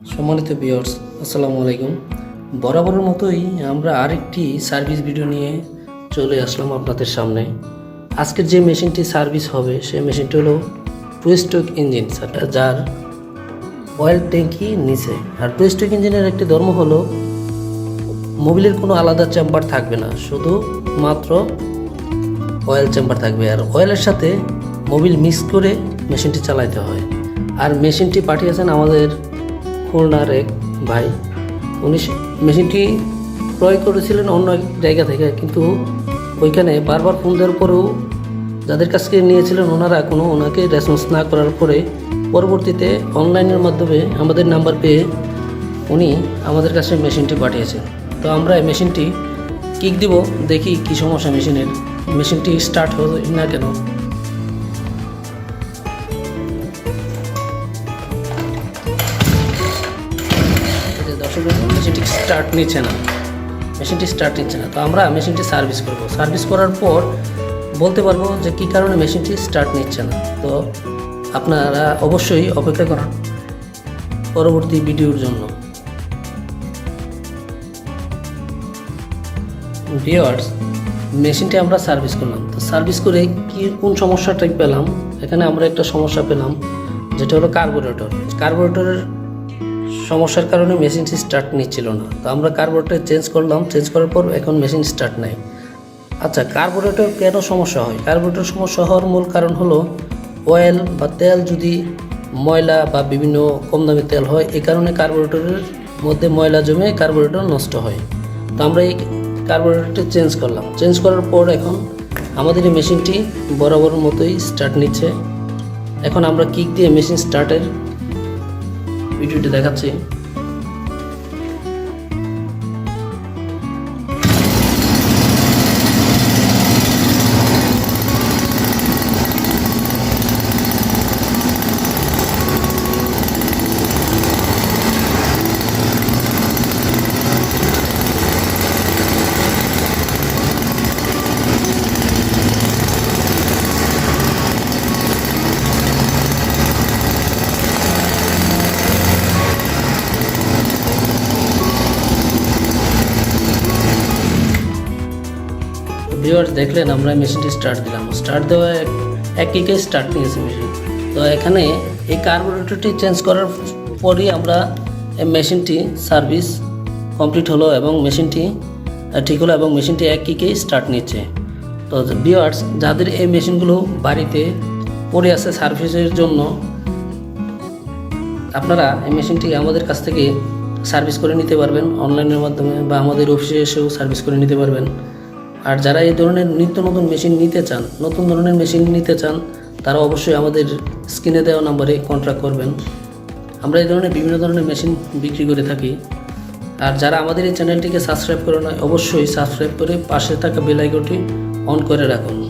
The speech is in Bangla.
সম্মানিত বিয়ার্স আসসালামু আলাইকুম। বরাবরের মতোই আমরা আরেকটি সার্ভিস ভিডিও নিয়ে চলে আসলাম আপনাদের সামনে। আজকের যে মেশিনটি সার্ভিস হবে, সেই মেশিনটি হলো টুইস্টক ইঞ্জিন যার অয়েল ট্যাঙ্কি নিচে। আর টুইস্টক ইঞ্জিনের একটি ধর্ম হলো মোবিলের কোনো আলাদা চেম্বার থাকবে না, শুধু মাত্র অয়েল চেম্বার থাকবে। আর অয়েলের সাথে মোবিল মিক্স করে মেশিনটি চালাইতে হয়। আর মেশিনটি পাঠিয়েছেন আমাদের খুলনার এক ভাই। উনি মেশিনটি ক্রয় করেছিলেন অন্য এক জায়গা থেকে, কিন্তু ওইখানে বারবার ফোন দেওয়ার পরেও যাদের কাছ থেকে নিয়েছিলেন ওনারা কোনো ওনাকে রেসপন্স না করার পরে পরবর্তীতে অনলাইনের মাধ্যমে আমাদের নাম্বার পেয়ে উনি আমাদের কাছে মেশিনটি পাঠিয়েছেন। তো আমরা এই মেশিনটি কিক দিব, দেখি কি সমস্যা মেশিনের। মেশিনটি স্টার্ট হবে না কেন? স্টার্ট নিচ্ছে না। মেশিনটি স্টার্ট নিচ্ছে না। তো আমরা মেশিনটি সার্ভিস করব। সার্ভিস করার পর বলতে পারব যে কী কারণে মেশিনটি স্টার্ট নিচ্ছে না। তো আপনারা অবশ্যই অপেক্ষা করান পরবর্তী ভিডিওর জন্য। ভিওয়ার্স মেশিনটি আমরা সার্ভিস করলাম। তো সার্ভিস করে কি, কোন সমস্যাটা পেলাম? এখানে আমরা একটা সমস্যা পেলাম, যেটা হলো কার্বোরেটর কার্বোরেটরের সমস্যার কারণে মেশিনটি স্টার্ট নিচ্ছিল না। তো আমরা কার্বোরেটর চেঞ্জ করলাম। চেঞ্জ করার পর এখন মেশিন স্টার্ট নাই। আচ্ছা কার্বোরেটর কেন সমস্যা হয়? কার্বোরেটর সমস্যা হওয়ার মূল কারণ হলো অয়েল বা তেল যদি ময়লা বা বিভিন্ন কম দামি তেল হয় এই কারণে কার্বোরেটরের মধ্যে ময়লা জমে কার্বোরেটর নষ্ট হয়। তো আমরা এই কার্বোরেটরটি চেঞ্জ করলাম। চেঞ্জ করার পর এখন আমাদের এই মেশিনটি বরাবর মতোই স্টার্ট নিচ্ছে। এখন আমরা কিক দিয়ে মেশিন স্টার্টের ভিডিওটি দেখাচ্ছি। ভিউয়ার্স দেখলেন, আমরা মেশিনটি স্টার্ট দিলাম। স্টার্ট দেওয়া এক- কিকে স্টার্ট নিয়েছে মেশিন তো এখানে এই কার্বোরেটরটি চেঞ্জ করার পরই আমরা এই মেশিনটি সার্ভিস কমপ্লিট হলো এবং মেশিনটি ঠিক হলো এবং মেশিনটি এক কিকেই স্টার্ট নিচ্ছে। তো ভিউয়ার্স যাদের এই মেশিনগুলো বাড়িতে পড়ে আছে সার্ভিসের জন্য, আপনারা এই মেশিনটি আমাদের কাছ থেকে সার্ভিস করে নিতে পারবেন। অনলাইনের মাধ্যমে বা আমাদের অফিসে এসেও সার্ভিস করে নিতে পারবেন। আর যারা এই ধরনের নিত্য নতুন মেশিন নিতে চান, নতুন ধরনের মেশিন নিতে চান, তারা অবশ্যই আমাদের স্ক্রিনে দেওয়া নাম্বারে কন্ট্রাক্ট করবেন। আমরা এই ধরনের বিভিন্ন ধরনের মেশিন বিক্রি করে থাকি। আর যারা আমাদের এই চ্যানেলটিকে সাবস্ক্রাইব করে নয়, অবশ্যই সাবস্ক্রাইব করে পাশে থাকা বেল আইকনটি অন করে রাখুন।